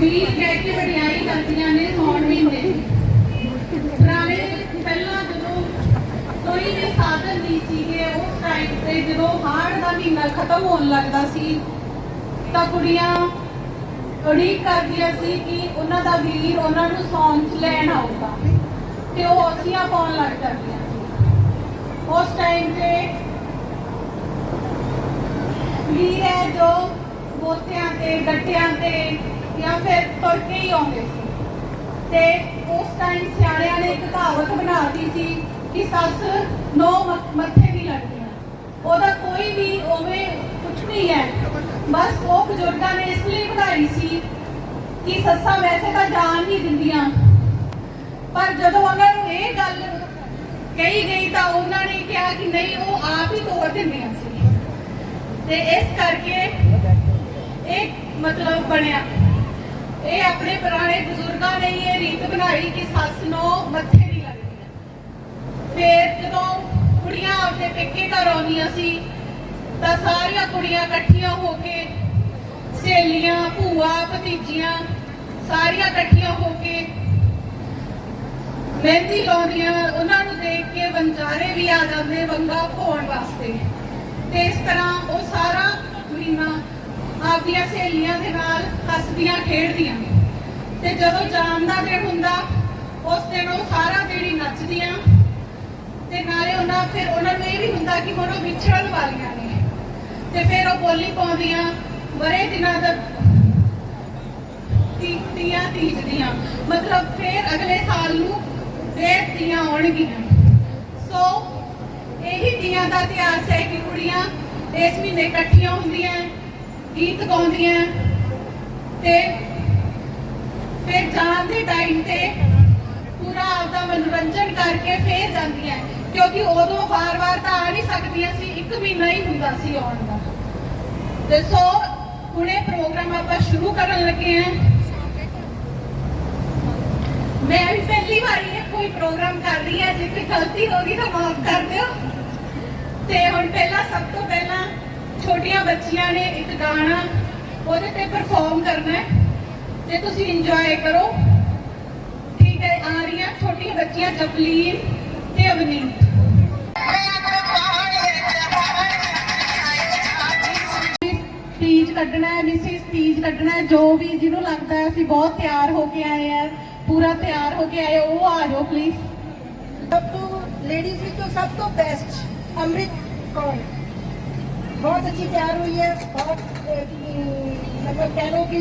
ਵੀਰ ਕਹਿ ਕੇ ਵਡਿਆਈ ਕਰਦੀਆਂ ਨੇ ਸੌਣ ਮਹੀਨੇ ਪੁਰਾਣੇ ਪਹਿਲਾਂ ਜਦੋਂ ਕੋਈ ਵੀ ਸਾਧਨ ਨਹੀਂ ਸੀਗੇ, ਉਸ ਟਾਈਮ ਤੇ ਜਦੋਂ ਹਾੜ ਦਾ ਮਹੀਨਾ ਖਤਮ ਹੋਣ ਲੱਗਦਾ ਸੀ, ਤਾਂ ਕੁੜੀਆਂ ਉਡੀਕ ਕਰਦੀਆਂ ਸੀ ਕਿ ਉਹਨਾਂ ਦਾ ਵੀਰ ਉਹਨਾਂ ਨੂੰ ਸੌਣ ਚ ਲੈਣ ਆਊਗਾ। ਤੇ ਉਹ ਔਸੀਆਂ ਪਾਉਣ ਲੱਗ ਜਾਂਦੀਆਂ ਸੀ। ਉਸ ਟਾਈਮ ਤੇ ਵੀਰ ਹੈ ਜੋ ਬੋਤਿਆਂ ਤੇ ਗੱਟਿਆਂ ਤੇ ਜਾਂ ਫਿਰ ਤੁਰ ਕੇ ਹੀ ਆਉਂਦੇ ਸੀ। ਤੇ ਉਸ ਟਾਈਮ ਸਿਆਣਿਆਂ ਨੇ ਇੱਕ ਕਹਾਵਤ ਬਣਾਤੀ ਸੀ ਕਿ ਸੱਸ ਨੌ ਮੱਥੇ ਵੀ ਲੱਗਦੀਆਂ ਉਹਦਾ ਕੋਈ ਵੀ ਉਵੇਂ ਕੁਝ ਨਹੀਂ ਹੈ। ਬਸ ਉਹ ਬਜ਼ੁਰਗਾਂ ਨੇ ਇਸ ਲਈ ਬਣਾਈ ਸੀ ਕਿ ਸੱਸਾਂ ਵੈਸੇ ਤਾਂ ਜਾਨ ਨਹੀਂ ਦਿੰਦੀਆਂ। ਪਰ ਜਦੋਂ ਉਹਨਾਂ ਨੂੰ ਇਹ ਗੱਲ ਕਹੀ ਗਈ ਤਾਂ ਉਹਨਾਂ ਨੇ ਕਿਹਾ ਕਿ ਨਹੀਂ, ਉਹ ਆਪ ਹੀ ਤੋੜ ਦਿੰਦੀਆਂ ਸੀ। ਤੇ ਇਸ ਕਰਕੇ ਇਹ ਮਤਲਬ ਬਣਿਆ। ਇਹ ਆਪਣੇ ਪੁਰਾਣੇ ਬਜ਼ੁਰਗਾਂ ਨੇ ਇਹ ਰੀਤ ਬਣਾਈ ਕਿ ਸੱਸ ਨੂੰ ਮੱਥੇ ਨਹੀਂ ਲੱਗਦੀ ਫਿਰ ਜਦੋਂ ਕੁੜੀਆਂ ਆਪਣੇ ਪੇਕੇ ਘਰ ਆਉਂਦੀਆਂ ਸੀ, ਤਾਂ ਸਾਰੀਆਂ ਕੁੜੀਆਂ ਇਕੱਠੀਆਂ ਹੋ ਕੇ ਸਹੇਲੀਆਂ, ਭੂਆ, ਭਤੀਜੀਆਂ ਸਾਰੀਆਂ ਇਕੱਠੀਆਂ ਹੋ ਕੇ ਮਹਿੰਦੀ ਲਾਉਂਦੀਆਂ। ਉਹਨਾਂ ਨੂੰ ਦੇਖ ਕੇ ਵੰਜਾਰੇ ਵੀ ਆ ਜਾਂਦੇ, ਵੰਗਾ ਪਾਉਣ ਵਾਸਤੇ। ਤੇ ਇਸ ਤਰ੍ਹਾਂ ਉਹ ਸਾਰਾ ਮਹੀਨਾ ਆਪਦੀਆਂ ਸਹੇਲੀਆਂ ਦੇ ਨਾਲ ਹੱਸਦੀਆਂ, ਖੇਡਦੀਆਂ ਤੇ ਜਦੋਂ ਜਾਮ ਦਾ ਦਿਨ ਹੁੰਦਾ, ਉਸ ਦਿਨ ਉਹ ਸਾਰਾ ਦਿਨ ਹੀ ਨੱਚਦੀਆਂ। ਤੇ ਨਾਲੇ ਉਹਨਾਂ, ਫਿਰ ਉਹਨਾਂ ਨੂੰ ਇਹ ਵੀ ਹੁੰਦਾ ਕਿ ਹੁਣ ਉਹ ਵਿਛੜਨ ਵਾਲੀਆਂ ਨੇ। ਤੇ ਫਿਰ ਉਹ ਬੋਲੀ ਪਾਉਂਦੀਆਂ ਬਰੇ ਦਿਨਾਂ ਦਾ ਤੀ- ਤੀਆਂ ਤੀਜਦੀਆਂ। ਮਤਲਬ ਫਿਰ ਅਗਲੇ ਸਾਲ ਨੂੰ ਫੇਰ ਤੀਆਂ ਆਉਣਗੀਆਂ। ਸੋ ਇਹੀ ਤੀਆਂ ਦਾ ਇਤਿਹਾਸ ਹੈ ਕਿ ਕੁੜੀਆਂ ਇਸ ਮਹੀਨੇ ਇਕੱਠੀਆਂ ਹੁੰਦੀਆਂ। ਗੀਤ ਗਾਉਂਦੀਆਂ ਤੇ ਫਿਰ ਜਾਣ ਦੇ ਟਾਈਮ ਤੇ ਪੂਰਾ ਆਪਦਾ ਮਨੋਰੰਜਨ ਕਰਕੇ ਫੇਰ ਜਾਂਦੀਆਂ ਕਿਉਂਕਿ ਉਦੋਂ ਵਾਰ-ਵਾਰ ਤਾਂ ਆ ਨਹੀਂ ਸਕਦੀਆਂ ਸੀ, ਇੱਕ ਮਹੀਨਾ ਹੀ ਹੁੰਦਾ ਸੀ ਆਉਣ ਦਾ। ਤੇ ਸੋ ਹੁਣੇ ਪ੍ਰੋਗਰਾਮ ਆਪਾਂ ਸ਼ੁਰੂ ਕਰਨ ਲੱਗੇ ਹਾਂ। ਮੈਂ ਵੀ ਪਹਿਲੀ ਵਾਰੀ ਇਹ ਕੋਈ ਪ੍ਰੋਗਰਾਮ ਕਰ ਰਹੀ ਹਾਂ ਜੇ ਕੋਈ ਗਲਤੀ ਹੋ ਗਈ ਤਾਂ ਮਾਫ ਕਰ ਦਿਓ। ਤੇ ਹੁਣ ਪਹਿਲਾਂ ਸਭ ਤੋਂ ਪਹਿਲਾਂ ਛੋਟੀਆਂ ਬੱਚੀਆਂ ਨੇ ਇੱਕ ਗਾਣਾ ਉਹਦੇ ਤੇ ਪਰਫਾਰਮ ਕਰਨਾ ਹੈ, ਤੇ ਤੁਸੀਂ ਇੰਜੋਏ ਕਰੋ। ਠੀਕ ਹੈ, ਆ ਰਹੀਆਂ ਛੋਟੀਆਂ ਬੱਚੀਆਂ ਜਪਲੀਨ ਤੇ ਅਵਨੀਤ। ਸਪੀਚ ਕੱਢਣਾ ਹੈ ਮਿਸਿਸ ਸਪੀਚ ਕੱਢਣਾ ਹੈ, ਜੋ ਵੀ ਜਿਹਨੂੰ ਲੱਗਦਾ ਹੈ, ਅਸੀਂ ਬਹੁਤ ਤਿਆਰ ਹੋ ਕੇ ਆਏ ਆ ਪੂਰਾ ਤਿਆਰ ਹੋ ਕੇ ਆਏ ਉਹ ਆ ਜਾਓ ਪਲੀਜ਼ ਸਭ ਤੋਂ ਲੇਡੀਜ਼ ਵਿੱਚੋਂ ਸਭ ਤੋਂ ਬੈਸਟ ਅੰਮ੍ਰਿਤ ਕੌਰ। बहुत अच्छी तैयार हुई है, बहुत मतलब कह लो कि,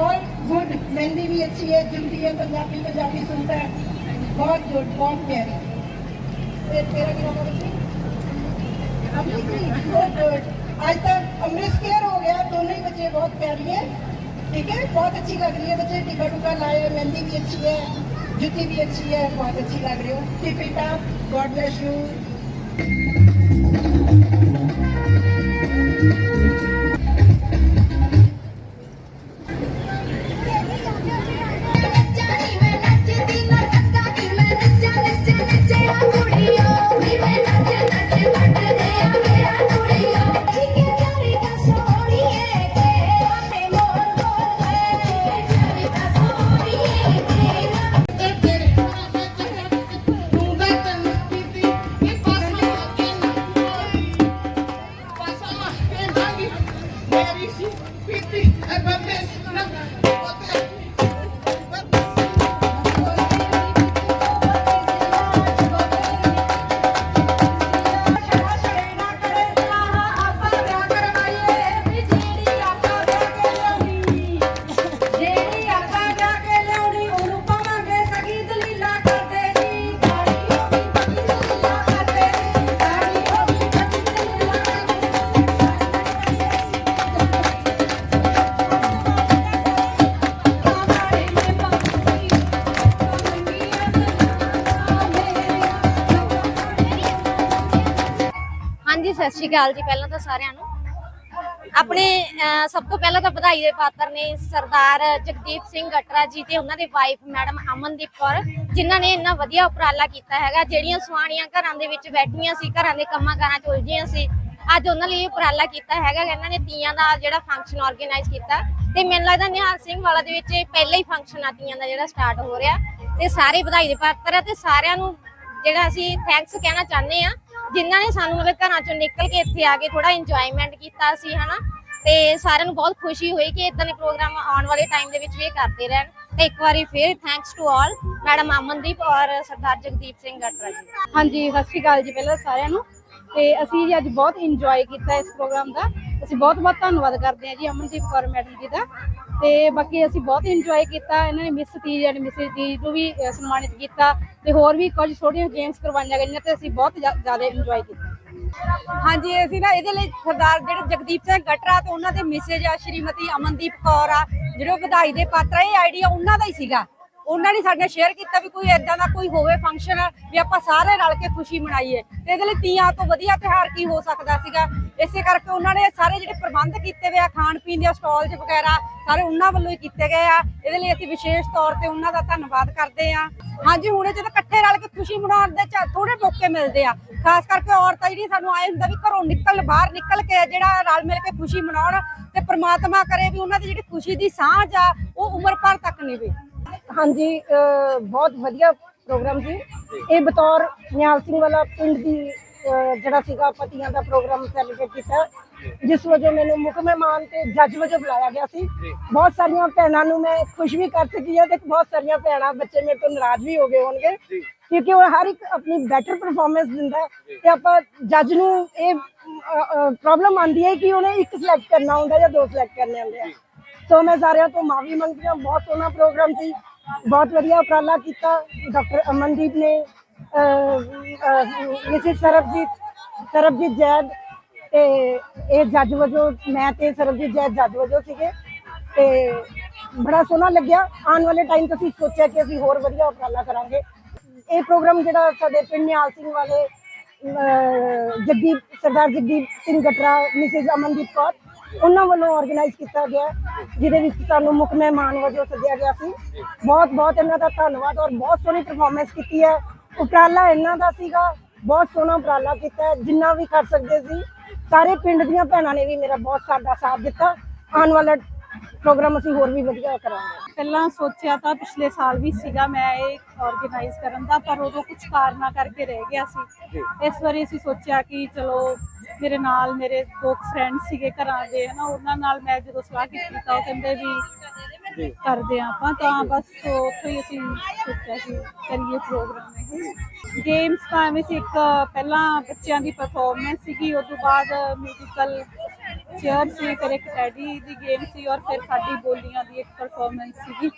और गुड, मेहंदी भी अच्छी है जुड़ती है, पंजाबी पंजाबी सुनता है। बहुत गुड, बहुत प्यारी। आज तक अमृत केयर हो गया, दोनों ही बच्चे बहुत प्यारी है। ठीक है? बहुत अच्छी लग रही है बच्चे, टिका टुका लाए, मेहंदी भी अच्छी है, जुती भी अच्छी है, बहुत अच्छी लग रही हो। Tip it God bless you Thank you. ਅਕਾਲ ਜੀ ਪਹਿਲਾਂ ਤਾਂ ਸਾਰਿਆਂ ਨੂੰ। ਆਪਣੇ ਅਹ, ਸਭ ਤੋਂ ਪਹਿਲਾਂ ਤਾਂ ਵਧਾਈ ਦੇ ਪਾਤਰ ਨੇ ਸਰਦਾਰ ਜਗਦੀਪ ਸਿੰਘ ਗਟਰਾ ਜੀ ਤੇ ਉਹਨਾਂ ਦੇ ਵਾਈਫ ਮੈਡਮ ਅਮਨਦੀਪ ਕੌਰ ਜਿਨ੍ਹਾਂ ਨੇ ਇੰਨਾ ਵਧੀਆ ਉਪਰਾਲਾ ਕੀਤਾ ਹੈਗਾ ਜਿਹੜੀਆਂ ਸੁਆਣੀਆਂ ਘਰਾਂ ਦੇ ਵਿੱਚ ਬੈਠੀਆਂ ਸੀ ਘਰਾਂ ਦੇ ਕੰਮਾਂ ਕਾਰਾਂ 'ਚ ਉਲਝੀਆਂ ਸੀ ਅੱਜ ਉਹਨਾਂ ਲਈ ਇਹ ਉਪਰਾਲਾ ਕੀਤਾ ਹੈਗਾ ਇਹਨਾਂ ਨੇ ਤੀਆਂ ਦਾ ਜਿਹੜਾ ਫੰਕਸ਼ਨ ਆਰਗੇਨਾਈਜ਼ ਕੀਤਾ। ਤੇ ਮੈਨੂੰ ਲੱਗਦਾ ਨਿਹਾਲ ਸਿੰਘ ਵਾਲਾ ਦੇ ਵਿੱਚ ਇਹ ਪਹਿਲਾ ਹੀ ਫੰਕਸ਼ਨ ਆ ਤੀਆਂ ਦਾ ਜਿਹੜਾ ਸਟਾਰਟ ਹੋ ਰਿਹਾ। ਤੇ ਸਾਰੇ ਵਧਾਈ ਦੇ ਪਾਤਰ ਆ ਤੇ ਸਾਰਿਆਂ ਨੂੰ ਜਿਹੜਾ ਅਸੀਂ ਥੈਂਕਸ ਕਹਿਣਾ ਚਾਹੁੰਦੇ ਆ। ਜਿਨ੍ਹਾਂ ਨੇ ਸਾਨੂੰ ਮਤਲਬ ਘਰਾਂ ਚੋਂ ਨਿਕਲ ਕੇ ਇੱਥੇ ਆ ਕੇ ਥੋੜਾ ਇੰਜੋਇਮੈਂਟ ਕੀਤਾ ਸੀ, ਹਨਾ? ਤੇ ਸਾਰਿਆਂ ਨੂੰ ਬਹੁਤ ਖੁਸ਼ੀ ਹੋਈ ਕਿ ਇਦਾਂ ਦੇ ਪ੍ਰੋਗਰਾਮ ਆਉਣ ਵਾਲੇ ਟਾਈਮ ਦੇ ਵਿੱਚ ਵੀ ਕਰਦੇ ਰਹਿਣ। ਤੇ ਇੱਕ ਵਾਰੀ ਫਿਰ thanks to all madam Amandeep ਔਰ ਸਰਦਾਰ ਜਗਦੀਪ ਸਿੰਘ ਗਟਰਾ ਜੀ। ਹਾਂਜੀ, ਸਤਿ ਸ਼੍ਰੀ ਅਕਾਲ ਜੀ ਪਹਿਲਾਂ ਸਾਰਿਆਂ ਨੂੰ। ਤੇ ਅਸੀਂ ਅੱਜ ਬਹੁਤ ਇੰਜੋਏ ਕੀਤਾ ਇਸ ਪ੍ਰੋਗਰਾਮ ਦਾ। ਅਸੀਂ ਬਹੁਤ ਬਹੁਤ ਧੰਨਵਾਦ ਕਰਦੇ ਹਾਂ ਜੀ ਅਮਨਦੀਪ ਕੌਰ ਮੈਡਮ ਜੀ ਦਾ। ਤੇ ਬਾਕੀ ਅਸੀਂ ਬਹੁਤ ਇੰਜੋਏ ਕੀਤਾ ਇਹਨਾਂ ਨੇ ਮਿਸ ਤੀਜ ਐਂਡ ਮਿਸਿਸ ਜੀ ਨੂੰ ਵੀ ਅਹ, ਸਨਮਾਨਿਤ ਕੀਤਾ ਤੇ ਹੋਰ ਵੀ ਕੁਝ ਛੋਟੀਆਂ ਗੇਮਸ ਕਰਵਾਈਆਂ ਗਈਆਂ ਤੇ ਅਸੀਂ ਬਹੁਤ ਜ਼ਿਆ- ਜ਼ਿਆਦਾ ਇੰਜੋਏ ਕੀਤਾ। ਹਾਂਜੀ ਅਸੀਂ ਨਾ ਇਹਦੇ ਲਈ ਸਰਦਾਰ ਜਿਹੜੇ ਜਗਦੀਪ ਸਿੰਘ ਗਟਰਾ ਤੇ ਉਹਨਾਂ ਦੇ ਮਿਸੇਜ ਆ ਸ਼੍ਰੀਮਤੀ ਅਮਨਦੀਪ ਕੌਰ ਆ ਜਿਹੜੇ ਵਧਾਈ ਦੇ ਪਾਤਰ ਆ ਇਹ ਆਈਡੀਆ ਉਹਨਾਂ ਦਾ ਹੀ ਸੀਗਾ। ਉਹਨਾਂ ਨੇ ਸਾਡੇ ਨਾਲ ਸ਼ੇਅਰ ਕੀਤਾ ਵੀ ਕੋਈ ਏਦਾਂ ਦਾ ਕੋਈ ਹੋਵੇ ਫੰਕਸ਼ਨ ਵੀ ਆਪਾਂ ਸਾਰੇ ਰਲ ਕੇ ਖੁਸ਼ੀ ਮਨਾਈਏ। ਤੇ ਇਹਦੇ ਲਈ ਤੀਆਂ ਤੋਂ ਵਧੀਆ ਤਿਉਹਾਰ ਕੀ ਹੋ ਸਕਦਾ ਸੀਗਾ? ਇਸੇ ਕਰਕੇ ਉਹਨਾਂ ਨੇ ਸਾਰੇ ਜਿਹੜੇ ਪ੍ਰਬੰਧ ਕੀਤੇ ਹੋਏ ਆ, ਖਾਣ ਪੀਣ ਦੇ ਸਟਾਲਸ ਵਗੈਰਾ, ਸਾਰੇ ਉਹਨਾਂ ਵੱਲੋਂ ਹੀ ਕੀਤੇ ਗਏ ਆ। ਇਹਦੇ ਲਈ ਅਸੀਂ ਵਿਸ਼ੇਸ਼ ਤੌਰ ਤੇ ਉਹਨਾਂ ਦਾ ਧੰਨਵਾਦ ਕਰਦੇ ਆ। ਹਾਂਜੀ, ਹੁਣ ਜਦੋਂ ਇਕੱਠੇ ਰਲ ਕੇ ਖੁਸ਼ੀ ਮਨਾਉਣ ਦੇ ਥੋੜੇ ਮੌਕੇ ਮਿਲਦੇ ਆ। ਖਾਸ ਕਰਕੇ ਔਰਤਾਂ ਜਿਹੜੀ ਸਾਨੂੰ ਆਏ ਹੁੰਦਾ ਵੀ ਘਰੋਂ ਨਿਕਲ, ਬਾਹਰ ਨਿਕਲ ਕੇ ਜਿਹੜਾ ਰਲ ਮਿਲ ਕੇ ਖੁਸ਼ੀ ਮਨਾਉਣ ਤੇ ਪ੍ਰਮਾਤਮਾ ਕਰੇ ਵੀ ਉਹਨਾਂ ਦੀ ਜਿਹੜੀ ਖੁਸ਼ੀ ਦੀ ਸਾਂਝ ਆ, ਉਹ ਉਮਰ ਭਰ ਤੱਕ ਨਿਭੇ ਹਾਂਜੀ ਬਹੁਤ ਵਧੀਆ ਪ੍ਰੋਗਰਾਮ ਸੀ। ਇਹ ਬਤੌਰ ਨਿਹਾਲ ਸਿੰਘ ਵਾਲਾ ਪਿੰਡ ਦੀ ਜਿਹੜਾ ਸੀਗਾ ਪਤੀਆਂ ਦਾ ਪ੍ਰੋਗਰਾਮ ਸੈਲੀਬ੍ਰੇਟ ਕੀਤਾ। ਜਿਸ ਵਜੋਂ ਮੈਨੂੰ ਮੁੱਖ ਮਹਿਮਾਨ ਤੇ ਜੱਜ ਵਜੋਂ ਬੁਲਾਇਆ ਗਿਆ ਸੀ। ਬਹੁਤ ਸਾਰੀਆਂ ਭੈਣਾਂ ਨੂੰ ਮੈਂ ਖੁਸ਼ ਵੀ ਕਰ ਸਕੀ ਹਾਂ ਤੇ ਬਹੁਤ ਸਾਰੀਆਂ ਭੈਣਾਂ ਬੱਚੇ ਮੇਰੇ ਤੋਂ ਨਾਰਾਜ਼ ਵੀ ਹੋ ਗਏ ਹੋਣਗੇ। ਕਿਉਂਕਿ ਉਹ ਹਰ ਇੱਕ ਆਪਣੀ ਬੈਟਰ ਪਰਫਾਰਮੈਂਸ ਦਿੰਦਾ ਤੇ ਆਪਾਂ ਜੱਜ ਨੂੰ ਇਹ ਪ੍ਰੋਬਲਮ ਆਉਂਦੀ ਹੈ ਕਿ ਉਹਨੇ ਇੱਕ ਸਿਲੈਕਟ ਕਰਨਾ ਹੁੰਦਾ ਜਾਂ ਦੋ ਸਿਲੈਕਟ ਕਰਨੇ ਹੁੰਦੇ ਆ। ਸੋ ਮੈਂ ਸਾਰਿਆਂ ਤੋਂ ਮਾਫੀ ਮੰਗਦੀ ਹਾਂ। ਬਹੁਤ ਸੋਹਣਾ ਪ੍ਰੋਗਰਾਮ ਸੀ। ਬਹੁਤ ਵਧੀਆ ਉਪਰਾਲਾ ਕੀਤਾ। ਡਾਕਟਰ ਅਮਨਦੀਪ ਨੇ ਮਿਸਿਸ ਸਰਬਜੀਤ ਸਰਬਜੀਤ ਜੈਦ ਤੇ ਇਹ ਜੱਜ ਵਜੋਂ ਮੈਂ ਤੇ ਸਰਬਜੀਤ ਜੈਦ ਜੱਜ ਵਜੋਂ ਸੀਗੇ। ਤੇ ਬੜਾ ਸੋਹਣਾ ਲੱਗਿਆ। ਆਉਣ ਵਾਲੇ ਟਾਈਮ 'ਚ ਅਸੀਂ ਸੋਚਿਆ ਕਿ ਅਸੀਂ ਹੋਰ ਵਧੀਆ ਉਪਰਾਲਾ ਕਰਾਂਗੇ। ਇਹ ਪ੍ਰੋਗਰਾਮ ਜਿਹੜਾ ਸਾਡੇ ਪਿੰਡ ਨਿਹਾਲ ਸਿੰਘ ਵਾਲੇ ਅਹ, ਜਗਦੀਪ ਸਰਦਾਰ ਜਗਦੀਪ ਸਿੰਘ ਗਟਰਾ ਮਿਸਿਸ ਅਮਨਦੀਪ ਕੌਰ ਉਹਨਾਂ ਵੱਲੋਂ ਆਰਗੇਨਾਈਜ਼ ਕੀਤਾ ਗਿਆ ਜਿਹਦੇ ਵਿੱਚ ਸਾਨੂੰ ਮੁੱਖ ਮਹਿਮਾਨ ਵਜੋਂ ਸੱਦਿਆ ਗਿਆ ਸੀ। ਬਹੁਤ ਬਹੁਤ ਇਹਨਾਂ ਦਾ ਧੰਨਵਾਦ ਔਰ ਬਹੁਤ ਸੋਹਣੀ ਪਰਫਾਰਮੈਂਸ ਕੀਤੀ ਹੈ। ਉਪਰਾਲਾ ਇਹਨਾਂ ਦਾ ਸੀਗਾ ਬਹੁਤ ਸੋਹਣਾ ਉਪਰਾਲਾ ਕੀਤਾ ਜਿੰਨਾ ਵੀ ਕਰ ਸਕਦੇ ਸੀ। ਸਾਰੇ ਪਿੰਡ ਦੀਆਂ ਭੈਣਾਂ ਨੇ ਵੀ ਮੇਰਾ ਬਹੁਤ ਸਾਡਾ ਸਾਥ ਦਿੱਤਾ। ਆਉਣ ਵਾਲਾ ਪ੍ਰੋਗਰਾਮ ਅਸੀਂ ਹੋਰ ਵੀ ਵਧੀਆ ਕਰਾਂਗੇ। ਪਹਿਲਾਂ ਸੋਚਿਆ ਤਾਂ ਪਿਛਲੇ ਸਾਲ ਵੀ ਸੀਗਾ ਮੈਂ ਇਹ ਆਰਗੇਨਾਈਜ਼ ਕਰਨ ਦਾ ਪਰ ਉਦੋਂ ਕੁਝ ਕਾਰਨਾਂ ਕਰਕੇ ਰਹਿ ਗਿਆ ਸੀ। ਇਸ ਵਾਰੀ ਅਸੀਂ ਸੋਚਿਆ ਕਿ ਚਲੋ ਮੇਰੇ ਨਾਲ ਮੇਰੇ ਦੋ ਫਰੈਂਡ ਸੀਗੇ ਘਰਾਂ ਦੇ ਹਨਾ ਉਹਨਾਂ ਨਾਲ ਮੈਂ ਜਦੋਂ ਸਲਾਹ ਕੀਤੀ ਤਾਂ ਉਹ ਕਹਿੰਦੇ ਵੀ ਕਰਦੇ ਆ ਆਪਾਂ ਤਾਂ ਬਸ ਉੱਥੋਂ ਹੀ ਅਸੀਂ ਸੋਚਿਆ ਕਿ ਕਰੀਏ ਪ੍ਰੋਗਰਾਮ ਇਹ। ਗੇਮਸ ਤਾਂ ਐਵੇਂ ਸੀ ਇੱਕ ਪਹਿਲਾਂ ਬੱਚਿਆਂ ਦੀ ਪਰਫਾਰਮੈਂਸ ਸੀਗੀ ਉਸ ਤੋਂ ਬਾਅਦ ਮਿਊਜ਼ੀਕਲ ਚੇਅਰ ਸੀ ਫਿਰ ਇੱਕ ਟੈਡੀ ਦੀ ਗੇਮ ਸੀ ਔਰ ਫਿਰ ਸਾਡੀ ਬੋਲੀਆਂ ਦੀ ਇੱਕ ਪਰਫਾਰਮੈਂਸ ਸੀਗੀ।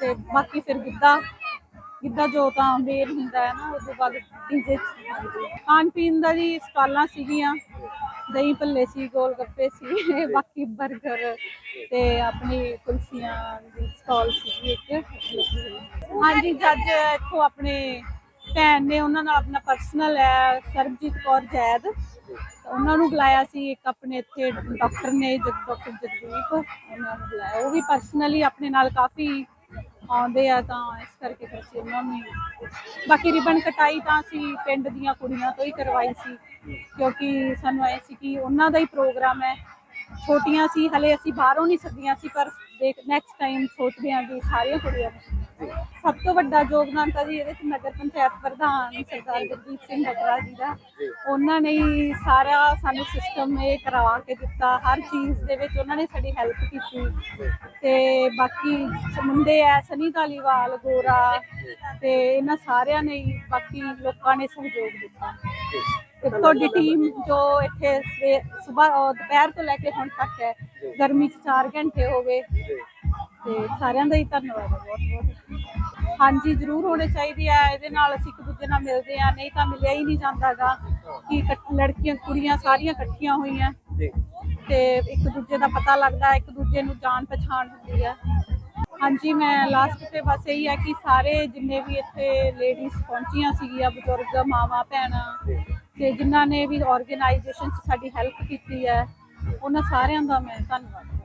ਤੇ ਬਾਕੀ ਫਿਰ ਗਿੱਧਾ ਜਿੱਦਾਂ ਜੋ ਤਾਂ ਮੇਨ ਹੁੰਦਾ ਹੈ ਨਾ ਉਸ ਤੋਂ ਬਾਅਦ ਡੀਜੇ ਖਾਣ ਪੀਣ ਦਾ ਜੀ ਸਟਾਲਾਂ ਸੀਗੀਆਂ, ਦਹੀਂ ਭੱਲੇ ਸੀ ਗੋਲ ਗੱਪੇ ਸੀ, ਬਾਕੀ 버ਗਰ ਤੇ ਆਪਣੀ ਕੁਲਫੀਆਂ ਦੀ ਸਟਾਲ ਸੀ ਇੱਕ। ਹਾਂਜੀ, ਜੱਜ ਇੱਥੋਂ ਆਪਣੇ ਭੈਣ ਨੇ ਉਹਨਾਂ ਨਾਲ ਆਪਣਾ ਪਰਸਨਲ ਹੈ, ਸਰਬਜੀਤ ਕੌਰ ਜੈਦ। ਉਹਨਾਂ ਨੂੰ ਬੁਲਾਇਆ ਸੀ, ਇੱਕ ਆਪਣੇ ਇੱਥੇ ਡਾਕਟਰ ਨੇ ਜਗ ਡਾਕਟਰ ਜਗਦੀਪ, ਉਹਨਾਂ ਨੂੰ ਬੁਲਾਇਆ। ਉਹ ਵੀ ਪਰਸਨਲੀ ਆਪਣੇ ਨਾਲ ਕਾਫੀ ਆਉਂਦੇ ਆ ਤਾਂ ਇਸ ਕਰਕੇ ਫਿਰ ਅਸੀਂ ਉਹਨਾਂ ਨੂੰ ਹੀ- ਬਾਕੀ ਰਿਬਨ ਕਟਾਈ ਤਾਂ ਅਸੀਂ ਪਿੰਡ ਦੀਆਂ ਕੁੜੀਆਂ ਤੋਂ ਹੀ ਕਰਵਾਈ ਸੀ, ਕਿਉਂਕਿ ਸਾਨੂੰ ਐ ਸੀ ਕਿ ਉਹਨਾਂ ਦਾ ਹੀ ਪ੍ਰੋਗਰਾਮ ਹੈ। ਛੋਟੀਆਂ ਸੀ, ਹਲੇ ਅਸੀਂ ਬਾਹਰੋਂ ਨਹੀਂ ਸੱਦੀਆਂ ਸੀ, ਪਰ ਦੇਖ ਨੈਕਸਟ ਟਾਈਮ ਸੋਚਦੇ ਹਾਂ ਵੀ ਸਾਰੀਆਂ ਕੁੜੀਆਂ ਨੂੰ ਸਭ ਤੋਂ ਵੱਡਾ ਯੋਗਦਾਨ ਤਾਂ ਜੀ ਇਹਦੇ ਚ ਨਗਰ ਪੰਚਾਇਤ ਪ੍ਰਧਾਨ ਸਰਦਾਰ ਜਗਦੀਪ ਸਿੰਘ ਗਟਰਾ ਜੀ ਦਾ। ਉਹਨਾਂ ਨੇ ਹੀ ਸਾਰਾ ਸਾਨੂੰ ਸਿਸਟਮ ਇਹ ਕਰਵਾ ਕੇ ਦਿੱਤਾ। ਹਰ ਚੀਜ਼ ਦੇ ਵਿੱਚ ਉਹਨਾਂ ਨੇ ਸਾਡੀ ਹੈਲਪ ਕੀਤੀ। ਤੇ ਬਾਕੀ ਮੁੰਡੇ ਐ ਸਨੀ ਧਾਲੀਵਾਲ ਗੋਰਾ ਤੇ ਇਹਨਾਂ ਸਾਰਿਆਂ ਨੇ ਹੀ ਬਾਕੀ ਲੋਕਾਂ ਨੇ ਸਹਿਯੋਗ ਦਿੱਤਾ। ਤੁਹਾਡੀ ਟੀਮ ਜੋ ਇੱਥੇ ਸਵੇਰ ਦੁਪਹਿਰ ਤੋਂ ਲੈ ਕੇ ਹੁਣ ਤੱਕ ਹੈ ਗਰਮੀ ਚ 4 ਘੰਟੇ ਹੋ ਗਏ ਤੇ ਸਾਰਿਆਂ ਦਾ ਹੀ ਧੰਨਵਾਦ ਹੈ ਬਹੁਤ ਬਹੁਤ ਹਾਂਜੀ ਜ਼ਰੂਰ ਹੋਣੇ ਚਾਹੀਦੇ ਆ। ਇਹਦੇ ਨਾਲ ਅਸੀਂ ਇੱਕ ਦੂਜੇ ਨਾਲ ਮਿਲਦੇ ਆ। ਨਹੀਂ ਤਾਂ ਮਿਲਿਆ ਹੀ ਨਹੀਂ ਜਾਂਦਾਗਾ ਕਿ ਇਕੱਠ- ਲੜਕੀਆਂ ਕੁੜੀਆਂ ਸਾਰੀਆਂ ਇਕੱਠੀਆਂ ਹੋਈਆਂ। ਤੇ ਇੱਕ ਦੂਜੇ ਦਾ ਪਤਾ ਲੱਗਦਾ ਇੱਕ ਦੂਜੇ ਨੂੰ ਜਾਣ ਪਛਾਣ ਹੁੰਦੀ ਆ। ਹਾਂਜੀ ਮੈਂ ਲਾਸਟ ਤੇ ਬਸ ਇਹੀ ਹੈ ਕਿ ਸਾਰੇ ਜਿੰਨੇ ਵੀ ਇੱਥੇ ਲੇਡੀਜ਼ ਪਹੁੰਚੀਆਂ ਸੀਗੀਆਂ ਬਜ਼ੁਰਗ ਮਾਵਾਂ ਭੈਣਾਂ ਤੇ ਜਿਨ੍ਹਾਂ ਨੇ ਵੀ ਆਰਗੇਨਾਈਜੇਸ਼ਨ 'ਚ ਸਾਡੀ ਹੈਲਪ ਕੀਤੀ ਹੈ ਉਹਨਾਂ ਸਾਰਿਆਂ ਦਾ ਮੈਂ ਧੰਨਵਾਦ।